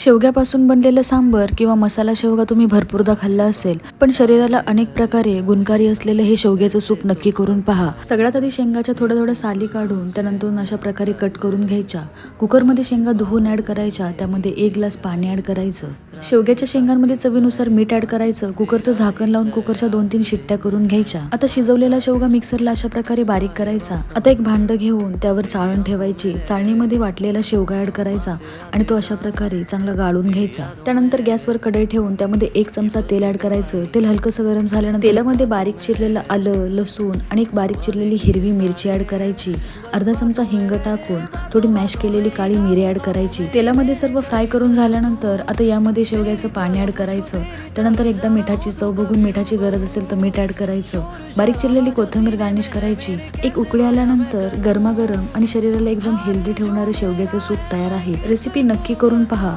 शेवग्यापासून बनलेलं सांबर किंवा मसाला शेवगा तुम्ही भरपूरदा खाल्ला असेल पण शरीराला अनेक प्रकारे गुणकारी असलेलं हे शेवग्याचं सूप नक्की करून पहा. सगळ्यात आधी शेंगाच्या थोड्या थोड्या साली काढून त्यानंतर अशा प्रकारे कट करून घ्यायच्या. कुकरमध्ये शेंगा धुवून ॲड करायच्या त्यामध्ये एक ग्लास पाणी ॲड करायचं. शेवग्याच्या शेंगांमध्ये चवीनुसार मीठ ऍड करायचं कुकरचं झाकण लावून कुकरच्या दोन तीन शिट्ट्या करून घ्यायच्या. आता शिजवलेला शेवगा मिक्सरला अशा प्रकारे बारीक करायचा. आता एक भांड घेऊन त्यावर चाळण ठेवायची. चाळणीमध्ये वाटलेला शेवगा ऍड करायचा आणि तो अशा प्रकारे चांगला गाळून घ्यायचा. त्यानंतर गॅसवर कढई ठेवून त्यामध्ये एक चमचा तेल ऍड करायचं. तेल हलकंसं गरम झाल्यानंतर तेलामध्ये बारीक चिरलेलं आलं लसूण आणि एक बारीक चिरलेली हिरवी मिरची ऍड करायची. अर्धा चमचा हिंग टाकून थोडी मॅश केलेली काळी मिरी ऍड करायची. तेलामध्ये सर्व फ्राय करून झाल्यानंतर आता यामध्ये शेवग्याचं पाणी ॲड करायचं. त्यानंतर एकदा मिठाची चव बघून मिठाची गरज असेल तर मीठ ॲड करायचं. बारीक चिरलेली कोथिंबीर गार्निश करायची. एक उकळी आल्यानंतर गरमागरम आणि शरीराला एकदम हेल्दी ठेवणारं शेवग्याचं सूप तयार आहे. रेसिपी नक्की करून पहा.